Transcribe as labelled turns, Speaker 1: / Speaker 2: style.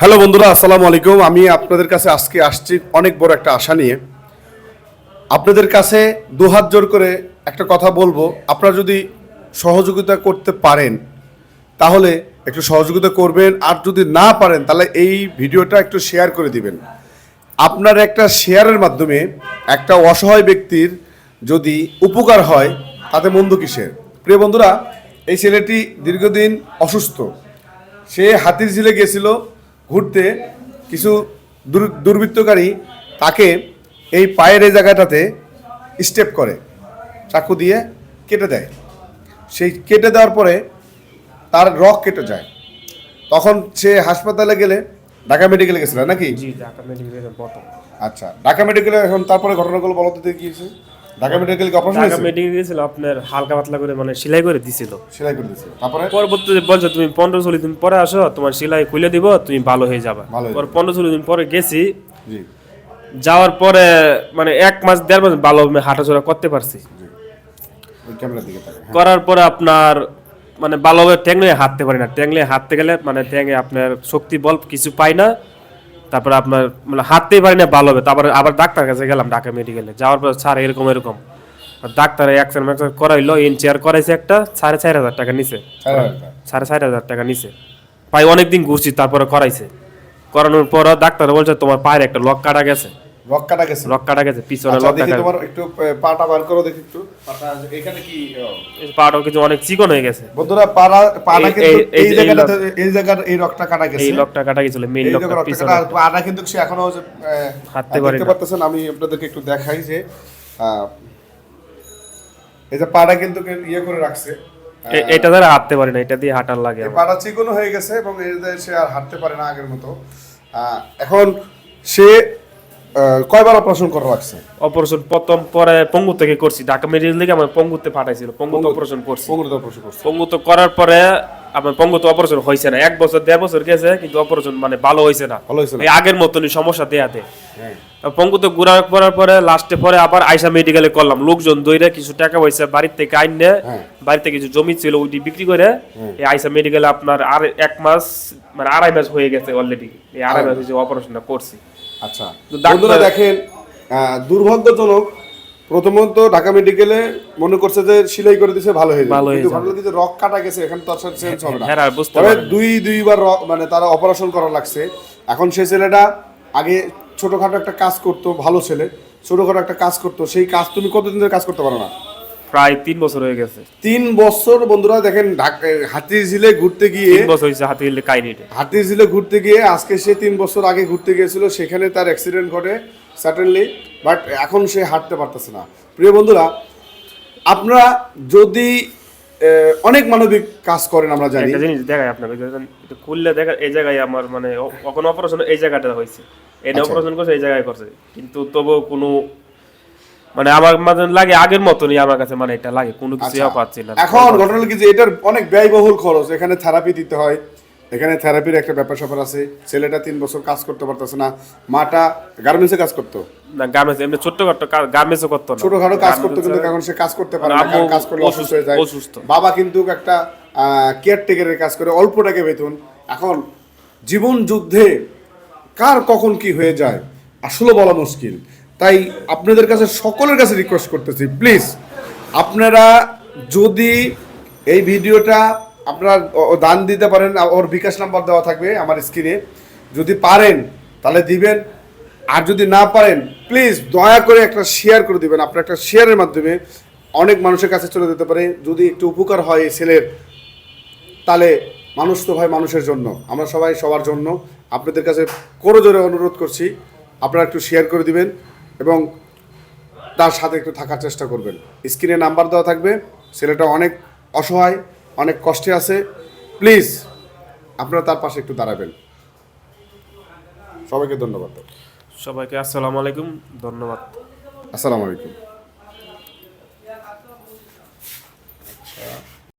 Speaker 1: Hello বন্ধুরা, আসসালামু আলাইকুম। আমি আপনাদের কাছে আজকে আসছি অনেক বড় একটা আশা নিয়ে। আপনাদের কাছে দুহাত জোর করে একটা কথা বলব। আপনারা যদি সহযোগিতা করতে পারেন, তাহলে একটু সহযোগিতা করবেন। আর যদি না পারেন, তাহলে এই ভিডিওটা একটু শেয়ার করে দিবেন। আপনার একটা শেয়ারের মাধ্যমে একটা অসহায় ব্যক্তির যদি উপকার হয়, তাতে মন্দ কিসের? প্রিয় বন্ধুরা, এই ছেলেটি দীর্ঘদিন অসুস্থ। সে হাতির ঝিলে গেছিল ঘুরতে কিছু দুর্বৃত্তকারী তাকে এই পায়ের এই জায়গাটাতে স্টেপ করে চাকু দিয়ে কেটে দেয়। সেই কেটে দেওয়ার পরে তার রক কেটে যায়। তখন সে হাসপাতালে গেলে ঢাকা মেডিকেলে গেছিল নাকি? আচ্ছা ঢাকা মেডিকেলে এখন তারপরে ঘটনাগুলো বলতে গিয়েছে ঢাকা মেডিকেলে অপারেশন
Speaker 2: ঢাকা মেডিকেল গেছিল আপনার হালকা পাতলা করে মানে সেলাই করে দিছিল।
Speaker 1: সেলাই করে দিয়েছে তারপরে?
Speaker 2: পরবর্তীতে বলছো তুমি পনেরো ষোলো দিন পরে আসো তোমার সেলাই খুলে দিব তুমি ভালো হয়ে যাবে। পর পনেরো ষোলো দিন পরে গেছি।
Speaker 1: জি।
Speaker 2: যাওয়ার পরে মানে এক মাস দেড় মাস ভালো হাঁটাচলা করতে পারছি।
Speaker 1: হ্যাঁ।
Speaker 2: করার পরে আপনার মানে ভালোভাবে ট্যাংলে হাঁটতে পারি না। ট্যাংলে হাঁটতে গেলে মানে ট্যাঙে আপনার শক্তি বল কিছু পাই না। তারপরে আপনার মানে হাঁটতেই পারি না ভালো হবে। তারপরে আবার ডাক্তার কাছে গেলাম ঢাকা মেডিকেলে যাওয়ার পর স্যার এরকম এরকম। ডাক্তার এক্সার ম্যাক্সার করাইলো এন চেয়ার করাইছে একটা সাড়ে চার হাজার টাকা নিছে।
Speaker 1: সাড়ে।
Speaker 2: চার হাজার টাকা। নিছে। পায়ে অনেকদিন ঘুরছি তারপরে করাইছে। করানোর পর ডাক্তার বলছে তোমার পায়ের একটা লক কাটা গেছে।
Speaker 1: রক কাটা গেছে।
Speaker 2: লক কাটা গেছে পিছনে
Speaker 1: আচ্ছা
Speaker 2: লক
Speaker 1: দেখি
Speaker 2: কাটা
Speaker 1: তোমার একটু পাটা বার করো দেখি একটু। পাটা এখানে কি
Speaker 2: পাটাও কিছু অনেক চিকন হয়ে গেছে।
Speaker 1: বন্ধুরা পাড়া পাটা
Speaker 2: এই-
Speaker 1: কিন্তু
Speaker 2: এই- এই
Speaker 1: জায়গাটাতে জায়গার এই রকটা কাটা গেছে।
Speaker 2: এই লকটা কাটা গেছিল মেইন
Speaker 1: রকটা
Speaker 2: পিছনে
Speaker 1: পাটা কিন্তু সে এখনও
Speaker 2: হাঁটতে পারে
Speaker 1: দেখতে। পারতেছেন আমি আপনাদেরকে একটু দেখাই যে এই যে পাটা কিন্তু ইয়ে করে রাখছে।
Speaker 2: এটা দ্বারা হাঁটতে পারি না এটা দিয়ে হাঁটার লাগে।
Speaker 1: পাটা চিকন হয়ে গেছে এবং এর সে আর হাঁটতে পারে না আগের মতো। আহ, এখন সে কয়বার অপারেশন করা লাগছে?
Speaker 2: অপারেশন প্রথম পরে পঙ্গু থেকে করছি। ঢাকা মেডিকেল থেকে আমার পঙ্গুতে পাঠাইছিল। পঙ্গুতে অপারেশন করছি।
Speaker 1: পঙ্গুর অপারেশন করছে।
Speaker 2: পঙ্গুতে করার পরে আমার পঙ্গুতে অপারেশন হয়েছে না। এক বছর দেড় বছর গেছে কিন্তু অপারেশন মানে ভালো হয়েছে না।
Speaker 1: ভালো হয়েছে না।
Speaker 2: আগের মতনই সমস্যা দেয়াতে
Speaker 1: হ্যাঁ।
Speaker 2: পঙ্গুতে ঘুরা করার পরে লাস্টে পরে আবার আইসা মেডিকেলে করলাম। লোকজন দইরে কিছু টাকা পয়সা বাড়ির থেকে আইনে
Speaker 1: হ্যাঁ।
Speaker 2: বাড়িতে কিছু জমি ছিল ওইটি বিক্রি করে এই আইসা মেডিকেলে আপনার আর এক মাস মানে আড়াই মাস হয়ে গেছে অলরেডি এই আড়াই মাস হয়েছে অপারেশনটা করছি।
Speaker 1: আচ্ছা। বন্ধুরা দেখেন দুর্ভাগ্যজনক প্রথমত ঢাকা মেডিকেলে মনে করছে যে সিলাই করে দিছে ভালো হয়ে যাবে।
Speaker 2: হয়ে
Speaker 1: কিন্তু রক কাটা গেছে এখানে তো আসলে চেঞ্জ হবে না।
Speaker 2: হ্যাঁ, বুঝতে
Speaker 1: তবে দুই দুইবার মানে তারা অপারেশন করা লাগছে। এখন সে ছেলেটা আগে ছোটখাটো একটা কাজ করতো ভালো ছেলে ছোটখাটো একটা কাজ করতো। সেই কাজ তুমি কতদিন ধরে কাজ করতে পারো না?
Speaker 2: প্রায় তিন বছর হয়ে গেছে।
Speaker 1: তিন বছর বন্ধুরা দেখেন হাতির ঝিলে ঘুরতে গিয়ে
Speaker 2: তিন বছর হয়েছে হাতে গেলে কাহিনীটা
Speaker 1: ঝিলে ঘুরতে গিয়ে আজকে সে তিন বছর আগে ঘুরতে গিয়েছিল সেখানে তার অ্যাক্সিডেন্ট ঘটে সার্টেনলি বাট এখন সে হাঁটতে পারতেছে না। প্রিয় বন্ধুরা আপনারা যদি অনেক মানবিক কাজ করেন আমরা জানি।
Speaker 2: একটা জিনিস দেখায় আপনাকে এটা খুললে দেখা এই জায়গায় আমার মানে কখনো অপারেশন এই জায়গাটা হয়েছে।
Speaker 1: আচ্ছা।
Speaker 2: অপারেশন করছে এই জায়গায় করছে। কিন্তু তবু কোনো মানে আমার মাঝে লাগে আগের মতনই আমার কাছে মানে এটা লাগে কোনো কিছু
Speaker 1: আচ্ছা।
Speaker 2: পাচ্ছি না।
Speaker 1: এখন ঘটনা কি যে এটার অনেক ব্যয়বহুল খরচ এখানে থেরাপি দিতে হয় এখানে থেরাপির একটা ব্যাপার স্যাপার আছে ছেলেটা তিন বছর কাজ করতে পারতেছে না মাটা গার্মেন্টসে কাজ করতো।
Speaker 2: না গার্মেন্টস এমনি ছোট্টখাটো গার্মেন্টসও করতো না।
Speaker 1: ছোটখাটো কাজ করতো কিন্তু এখন সে কাজ করতে পারে না কাজ করলে অসুস্থ হয়ে যায়।
Speaker 2: অসুস্থ।
Speaker 1: বাবা কিন্তু একটা কেয়ারটেকারের কাজ করে অল্প টাকা বেতন। এখন জীবন যুদ্ধে কার কখন কি হয়ে যায় আসলে বলা মুশকিল। তাই আপনাদের কাছে সকলের কাছে রিকোয়েস্ট করতেছি প্লিজ আপনারা যদি এই ভিডিওটা আপনারা দান দিতে পারেন ওর বিকাশ নাম্বার দেওয়া থাকবে আমার স্ক্রিনে যদি পারেন, তাহলে দিবেন। আর যদি না পারেন প্লিজ দয়া করে একটা শেয়ার করে দিবেন। আপনার একটা শেয়ারের মাধ্যমে অনেক মানুষের কাছে চলে যেতে পারে। যদি একটু উপকার হয় এই ছেলের তাহলে মানুষ তো ভাই মানুষের জন্য। আমরা সবাই সবার জন্য। আপনাদের কাছে করো জোরে অনুরোধ করছি। আপনারা একটু শেয়ার করে দিবেন। এবং তার সাথে একটু থাকার চেষ্টা করবেন। স্ক্রিনে নাম্বার দেওয়া থাকবে ছেলেটা অনেক অসহায় অনেক কষ্টে আছে। প্লিজ আপনারা তার পাশে একটু দাঁড়াবেন। সবাইকে ধন্যবাদ।
Speaker 2: সবাইকে আসসালামু আলাইকুম ধন্যবাদ।
Speaker 1: আসসালামু আলাইকুম।